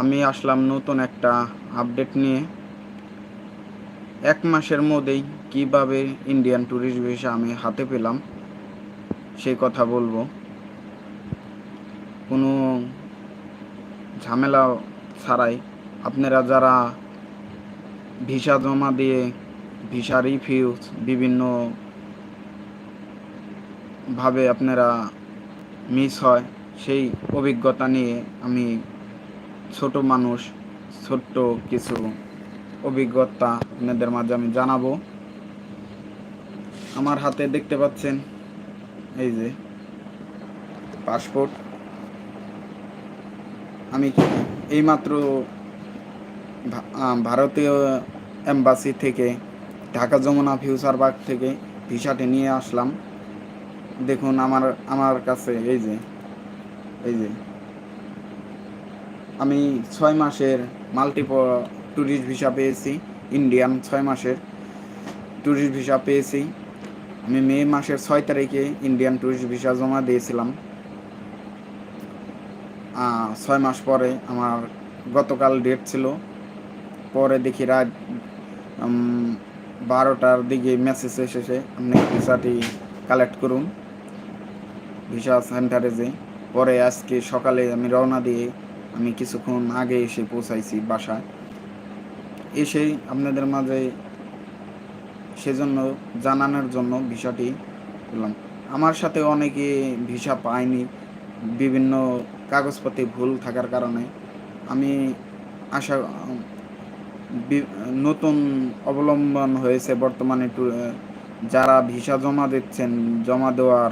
আমি আসলাম নতুন একটা আপডেট নিয়ে। এক মাসের মধ্যেই কীভাবে ইন্ডিয়ান ট্যুরিস্ট ভিসা আমি হাতে পেলাম, সেই কথা বলব। কোনো ঝামেলা ছাড়াই আপনারা যারা ভিসা জমা দিয়ে ভিসা রিফিউজ বিভিন্ন ভাবে আপনারা মিস হয়, সেই অভিজ্ঞতা নিয়ে আমি ছোট মানুষ, ছোট্ট কিছু অভিজ্ঞতা আপনাদের মাঝে আমি জানাব। আমার হাতে দেখতে পাচ্ছেন, এই যে, পাসপোর্ট। আমি এইমাত্র ভারতীয় এম্বাসি থেকে ঢাকা যমুনা ফিউচার পার্ক থেকে ভিসাটি নিয়ে আসলাম। দেখুন আমার আমার কাছে, এই যে এই যে আমি ছয় মাসের মাল্টিপ ট্যুরিস্ট ভিসা পেয়েছি ইন্ডিয়ান ছয় মাসের ট্যুরিস্ট ভিসা পেয়েছি। আমি মে মাসের ছয় তারিখে ইন্ডিয়ান ট্যুরিস্ট ভিসা জমা দিয়েছিলাম। ছয় মাস পরে আমার গতকাল ডেট ছিল। পরে দেখি রাত বারোটার দিকে মেসেজ এসেছে আপনি ভিসাটি কালেক্ট করুন। ভিসা সেন্টারে যে পরে আজকে সকালে আমি রওনা দিয়ে আমি কিছুক্ষণ আগে এসে পৌঁছাইছি বাসায়। এসেই আপনাদের মাঝে সেজন্য জানানোর জন্য ভিসাটি করলাম আমার সাথে অনেকে ভিসা পায়নি, বিভিন্ন কাগজপত্রে ভুল থাকার কারণে। আমি আশা নতুন অবলম্বন হয়েছে বর্তমানে যারা ভিসা জমা দিচ্ছেন, জমা দেওয়ার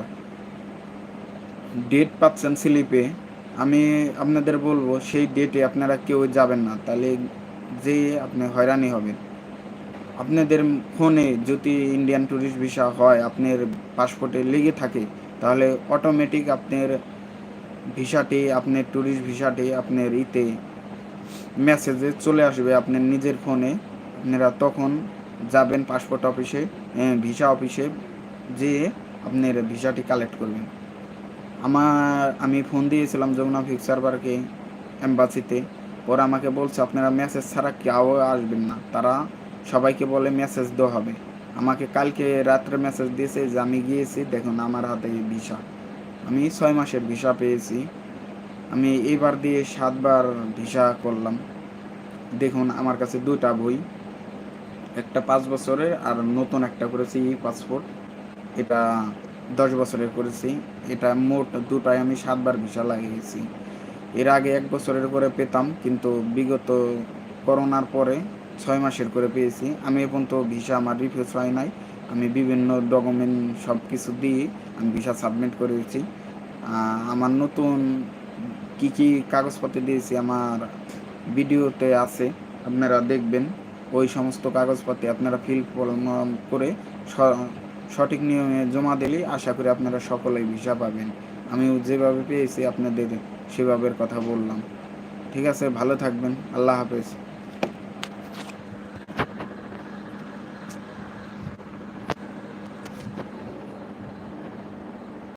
ডেট পাচ্ছেন স্লিপে। আমি আপনাদের বলব, সেই ডেটে আপনারা কেউ যাবেন না। তাহলে যে আপনি হয়রানি হবেন। আপনাদের ফোনে যদি ইন্ডিয়ান ট্যুরিস্ট ভিসা হয়, আপনার পাসপোর্টে লেগে থাকে, তাহলে অটোমেটিক আপনার ভিসাটি আপনার ট্যুরিস্ট ভিসাটি আপনার ইতে মেসেজে চলে আসবে আপনার নিজের ফোনে। আপনারা তখন যাবেন পাসপোর্ট অফিসে ভিসা অফিসে যেয়ে আপনার ভিসাটি কালেক্ট করবেন। আমার, আমি ফোন দিয়েছিলাম যমুনা ফিক্সার পার্কে এম্বাসিতে ওরা আমাকে বলছে, আপনারা মেসেজ ছাড়া কেউ আসবেন না। তারা সবাইকে বলে মেসেজ দেওয়া হবে। আমাকে কালকে রাত্রে মেসেজ দিয়েছে যে, আমি গিয়েছি, দেখুন আমার হাতে ভিসা আমি ছয় মাসের ভিসা পেয়েছি। আমি এইবার দিয়ে সাতবার ভিসা করলাম। দেখুন, আমার কাছে দুটা বই, একটা পাঁচ বছরের আর নতুন একটা করেছি ই পাসপোর্ট এটা দশ বছরের করেছি। এটা মোট দুটায় আমি সাতবার ভিসা লাগিয়েছি। এর আগে এক বছরের করে পেতাম, কিন্তু বিগত করোনার পরে ছয় মাসের করে পেয়েছি। আমি এখন তো ভিসা আমার রিফিউজ হয় নাই। আমি বিভিন্ন ডকুমেন্ট সব কিছু দিয়ে আমি ভিসা সাবমিট করেছি। আমার নতুন কি কি কাগজপত্র দিয়েছি আমার ভিডিওতে আছে, আপনারা দেখবেন। ওই সমস্ত কাগজপত্রে আপনারা ফিল করে সঠিক নিয়মে জমা দিলেই আশা করি আপনারা সকলেই ভিসা পাবেন। আমি যেভাবে পেয়েছি আপনাদের সেভাবের কথা বললাম। ঠিক আছে, ভালো থাকবেন। আল্লাহ হাফেজ।